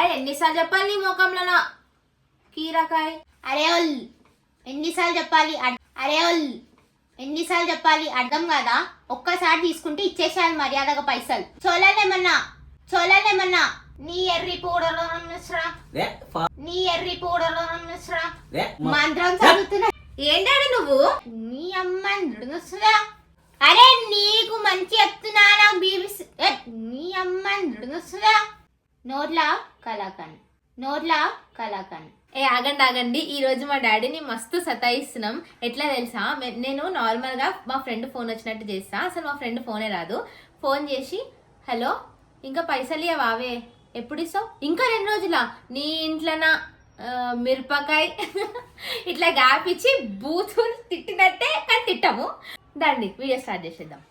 అరే ఎన్నిసార్లు చెప్పాలి నీ ముఖంలో నా కీరకాయ్? అరే ఒల్ ఎన్నిసార్లు చెప్పాలి అర్- అరే ఒల్ ఎన్నిసార్లు చెప్పాలి అర్థం కాదా? ఒక్కసారి తీసుకుంటే ఇచ్చేసాను మర్యాదగా పైసలు. చోళనేమన్నా చోళనేమన్నా నీ ఎర్రి పూడలో నీ ఎర్రి పూడలో మంత్రం చదువుతున్నా. ఏంటాడు నువ్వు? నీ అమ్మ నృడుస్తున్నా అరే నీకు మంచి చెప్తున్నా నాకు బీబీసీ ఏ, నీ అమ్మ నృడుస్తున్నా నోట్లా కలాకన్. నోట్లా కలాకన్. ఏ ఆగండి ఆగండి. ఈ రోజు మా డాడీని మస్తు సతాయిస్తున్నాం. ఎట్లా తెలుసా? నేను నార్మల్గా మా ఫ్రెండ్ ఫోన్ వచ్చినట్టు చేస్తా. అసలు మా ఫ్రెండ్ ఫోనే రాదు. ఫోన్ చేసి హలో ఇంకా పైసలు ఇవ్వావే? ఎప్పుడు ఇస్తావు? ఇంకా రెండు రోజులా. నీ ఇంట్లోనా మిరపకాయ? ఇట్లా గాపిచ్చి బూతులు తిట్టినట్టే కానీ తిట్టాము. దాన్ని వీడియో స్టార్ట్ చేసేద్దాం.